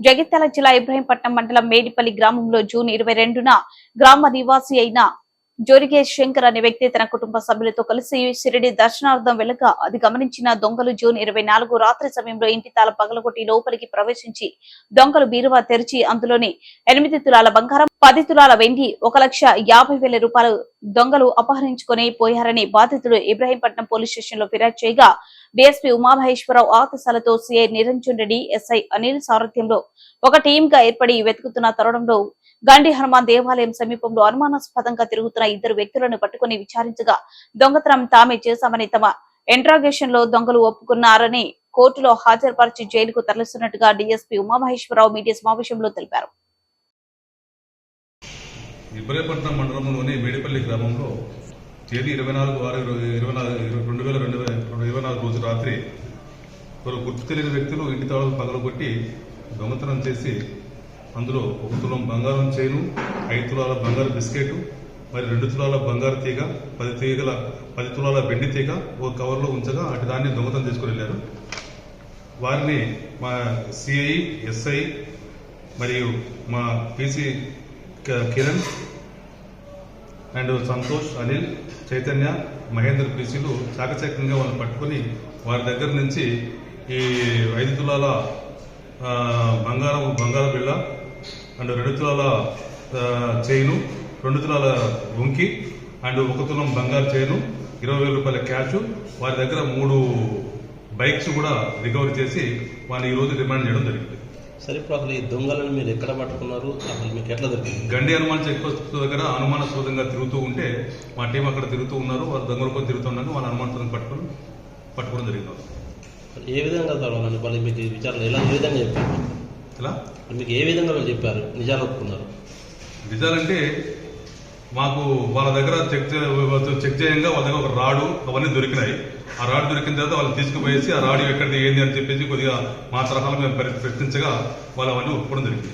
జగిత్యాల జిల్లా ఇబ్రహీంపట్నం మండలం మేడిపల్లి గ్రామంలో జూన్ ఇరవై రెండున గ్రామ నివాసి అయిన జోరిగే శంకర్ అనే వ్యక్తి తన కుటుంబ సభ్యులతో కలిసి షిరిడి దర్శనార్థం వెళ్ళక అది గమనించిన దొంగలు జూన్ ఇరవై నాలుగు రాత్రి సమయంలో ఇంటి తాళ పగలగొట్టి లోపలికి ప్రవేశించి దొంగలు బీరువా తెరిచి అందులోని ఎనిమిది తులాల బంగారం పది తులాల వెండి ఒక లక్ష యాభై వేల రూపాయలు దొంగలు అపహరించుకొని పోయారని బాధితుడు ఇబ్రహీంపట్నం పోలీస్ స్టేషన్లో ఫిర్యాదు చేయగా డీఎస్పీ ఉమామహేశ్వరరావు ఆదేశాలతో సీఐ నిరంజన్ రెడ్డి ఎస్ఐ అనిల్ సారథ్యంలో ఒక టీం గా ఏర్పడి వెతుకుతున్న తరుణంలో గండి హనుమాన్ దేవాలయం సమీపంలో అనుమానాస్పదంగా తిరుగుతున్న ఇద్దరు వ్యక్తులను పట్టుకుని విచారించగా దొంగతనం తామే చేశామని తమ ఇంట్రాగేషన్లో దొంగలు ఒప్పుకున్నారని కోర్టులో హాజరుపరిచి జైలుకు తరలిస్తున్నట్టుగా డీఎస్పీ ఉమామహేశ్వరరావు మీడియా సమావేశంలో తెలిపారు. ఇబ్రహీపట్నం మండలంలోని మేడిపల్లి గ్రామంలో తేదీ ఇరవై నాలుగు ఆరు ఇరవై నాలుగు రెండు వేల రెండు వేల ఇరవై నాలుగు రోజు రాత్రి కొందరు గుర్తు తెలియని వ్యక్తులు ఇంటి తాళాలు పగలగొట్టి దొంగతనం చేసి అందులో ఒక తులం బంగారం చైను ఐదు తులాల బంగారు బిస్కెట్ మరి రెండు తులాల బంగారు తీగ పది తీగల పది తులాల వెండి తీగ ఒక కవర్లో ఉంచగా అటు దాన్ని దొంగతనం తీసుకుని వెళ్ళారు. వారిని మా సిఐ ఎస్ఐ మరియు మా పీసీ కిరణ్ అండ్ సంతోష్ అనిల్ చైతన్య మహేంద్ర పీసీలు చాకచక్యంగా వాళ్ళని పట్టుకుని వారి దగ్గర నుంచి ఈ ఐదు తులాల బంగారం బంగారం బిళ్ళ అండ్ రెండు తులాల చైను రెండు తులాల వంకి అండ్ ఒక తులం బంగారు చైను ఇరవై వేల రూపాయల క్యాష్ వారి దగ్గర మూడు బైక్స్ కూడా రికవరీ చేసి వారిని ఈరోజు రిమాండ్ చేయడం జరిగింది. సరే ఇప్పుడు అసలు ఈ దొంగలను మీరు ఎక్కడ పట్టుకున్నారు? అసలు మీకు ఎట్లా దొరికింది? గండి హనుమాన్ చెక్ పోస్ట్ దగ్గర అనుమానాస్పదంగా తిరుగుతూ ఉంటే మా టీం అక్కడ తిరుగుతూ ఉన్నారు. వాళ్ళు దొంగలు కొని తిరుగుతుండగా వాళ్ళ అనుమానాస్పదంగా పట్టుకొని పట్టుకోవడం జరిగింది. ఏ విధంగా చదవాలని వాళ్ళు మీకు విచారణ ఎలా ఏ విధంగా చెప్పారు? ఇలా మీకు ఏ విధంగా వాళ్ళు చెప్పారు? నిజాలు ఒప్పుకున్నారు? నిజాలంటే మాకు వాళ్ళ దగ్గర చెక్ చెక్ చేయంగా వాళ్ళ దగ్గర ఒక రాడు అవన్నీ దొరికినాయి. ఆ రాడు దొరికిన తర్వాత వాళ్ళు తీసుకుపోయేసి ఆ రాడు ఎక్కడిది ఏంది అని చెప్పేసి కొద్దిగా మా తరహాలో మేము పరి- ప్రశ్నించగా వాళ్ళు అవన్నీ ఒప్పుకోవడం జరిగింది.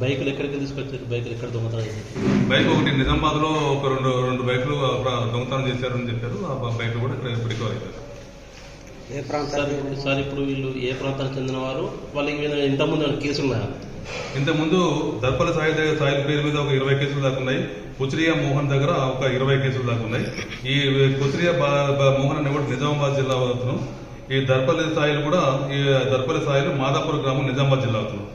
బైకులు ఎక్కడికి తీసుకొచ్చారు? బైకులు ఎక్కడ దొంగతనం చేశారు? బైక్ ఒకటి నిజామాబాద్లో ఒక రెండు రెండు బైకులు అక్కడ దొంగతనం చేశారని చెప్పారు. ఆ బైక్ కూడా ఇక్కడ రికవర్ అయ్యారు సార్ ఇప్పుడు సార్ ఇప్పుడు వీళ్ళు ఏ ప్రాంతానికి చెందిన వారు? వాళ్ళకి మీద ఇంతకుముందు కేసులు ఉన్నాయా ఇంతకుముందు దర్పల సాయి దగ్గర సాయి పేరు మీద ఒక ఇరవై కేసులు దాకా ఉన్నాయి కుచిరియా మోహన్ దగ్గర ఒక ఇరవై కేసులు దాకా ఉన్నాయి ఈ కుచిరియా మోహన్ అనే కూడా నిజామాబాద్ జిల్లా అవుతున్నాం ఈ దర్పల్లి సాయిలు కూడా ఈ దర్పల్లి సాయిలు మాదాపూర్ గ్రామం నిజామాబాద్ జిల్లా అవుతున్నాం